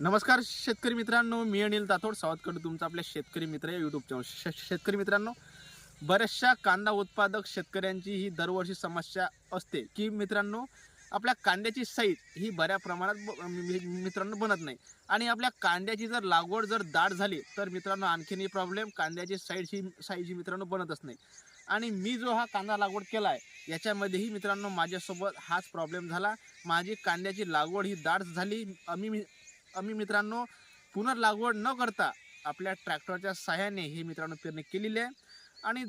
नमस्कार शेतकरी मित्रांनो मी अनिल तातोड सावधकडे तुमचं आपल्या शेतकरी मित्र या यूट्यूब चॅनल शे शेतकरी मित्रांनो बऱ्याचशा कांदा उत्पादक शेतकऱ्यांची ही दरवर्षी समस्या असते की मित्रांनो आपल्या कांद्याची साईज ही बऱ्या प्रमाणात ब- मि- मित्रांनो बनत नाही. आणि आपल्या कांद्याची जर लागवड जर दाट झाली तर मित्रांनो आणखीनही प्रॉब्लेम कांद्याची साईज ही साईज ही मित्रांनो बनतच नाही. आणि मी जो हा कांदा लागवड केला आहे याच्यामध्येही मित्रांनो माझ्यासोबत हाच प्रॉब्लेम झाला. माझी कांद्याची लागवड ही दाट झाली. आम्ही आम्ही मित्रांनो पुनर्लागवड न करता आपल्या ट्रॅक्टरच्या सहाय्याने ही मित्रांनो पेरणी केलेली आहे. आणि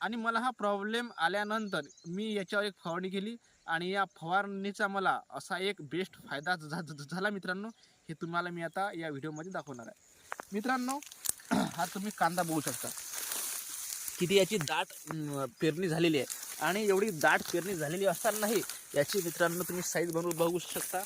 आणि मला हा प्रॉब्लेम आल्यानंतर मी याच्यावर एक फवारणी केली आणि या फवारणीचा मला असा एक बेस्ट फायदा झाला मित्रांनो. हे तुम्हाला मी आता या व्हिडिओमध्ये दाखवणार आहे. मित्रांनो हा तुम्ही कांदा बघू शकता. किती याची दाट पेरणी झालेली आहे. आणि एवढी दाट पेरणी झालेली असतानाही याची मित्रांनो तुम्ही साईज बनवून बघू शकता.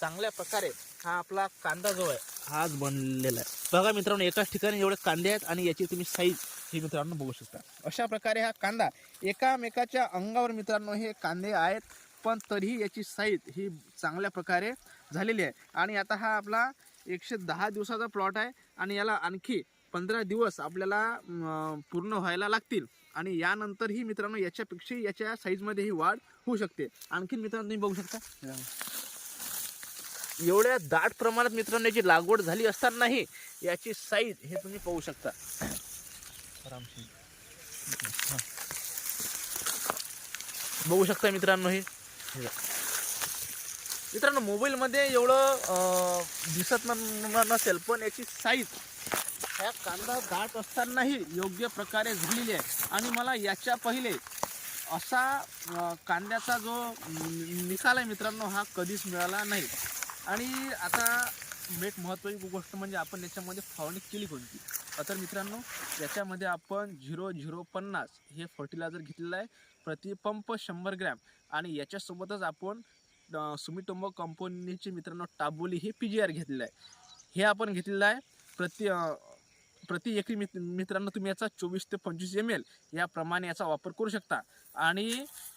चांगल्या प्रकारे हा आपला कांदा जो आहे हाच बनलेला आहे. बघा मित्रांनो एकाच ठिकाणी एवढे कांदे आहेत आणि याची तुम्ही साईज ही मित्रांनो बघू शकता. अशा प्रकारे हा कांदा एकामेकाच्या अंगावर मित्रांनो हे कांदे आहेत पण तरीही याची साईज ही चांगल्या प्रकारे झालेली आहे. आणि आता हा आपला एकशे दहा दिवसाचा प्लॉट आहे आणि याला आणखी पंधरा दिवस आपल्याला पूर्ण व्हायला लागतील. आणि यानंतरही मित्रांनो याच्यापेक्षा याच्या साईजमध्ये ही वाढ होऊ शकते. आणखीन मित्रांनो तुम्ही बघू शकता. एवढ्या दाट प्रमाणात मित्रांनो याची लागवड झाली असतानाही याची साईज हे तुम्ही पाहू शकता. बघू शकता मित्रांनो हे. मित्रांनो मोबाईलमध्ये एवढं दिसत नसेल पण याची साईज ह्या कांदा दाट असतानाही योग्य प्रकारे झालेली आहे. आणि मला याच्या पहिले असा कांद्याचा जो निकाल आहे मित्रांनो हा कधीच मिळाला नाही. आणि आता एक महत्त्वाची गोष्ट म्हणजे आपण याच्यामध्ये फवारणी केली कोणती? तर मित्रांनो याच्यामध्ये आपण झिरो झिरो पन्नास हे फर्टिलायझर घेतलेलं आहे. प्रतिपंप शंभर ग्रॅम आणि याच्यासोबतच आपण सुमितोंब कंपनीचे मित्रांनो टाबोली हे पी जी आर घेतलेलं आहे. हे आपण घेतलेलं आहे प्रति प्रति एकरी मित मित्रांनो तुम्ही याचा चोवीस ते पंचवीस एम एल याप्रमाणे याचा वापर करू शकता. आणि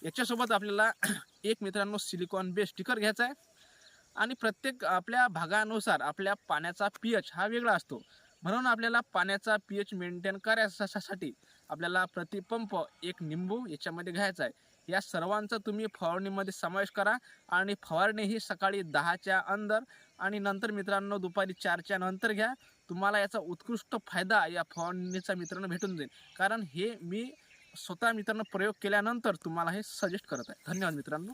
याच्यासोबत आपल्याला एक मित्रांनो सिलिकॉन बेस स्टिकर घ्यायचा आहे. आणि प्रत्येक आपल्या भागानुसार आपल्या पाण्याचा पी एच हा वेगळा असतो. म्हणून आपल्याला पाण्याचा पी एच मेंटेन करायसाठी आपल्याला प्रतिपंप एक निंबू याच्यामध्ये घ्यायचा आहे. या सर्वांचा तुम्ही फवारणीमध्ये समावेश करा आणि फवारणी ही सकाळी दहाच्या अंदर आणि नंतर मित्रांनो दुपारी चारच्या नंतर घ्या. तुम्हाला याचा उत्कृष्ट फायदा या फवारणीचा मित्रांनो भेटून जाईल. कारण हे मी स्वतः मित्रांनो प्रयोग केल्यानंतर तुम्हाला हे सजेस्ट करत आहे. धन्यवाद मित्रांनो.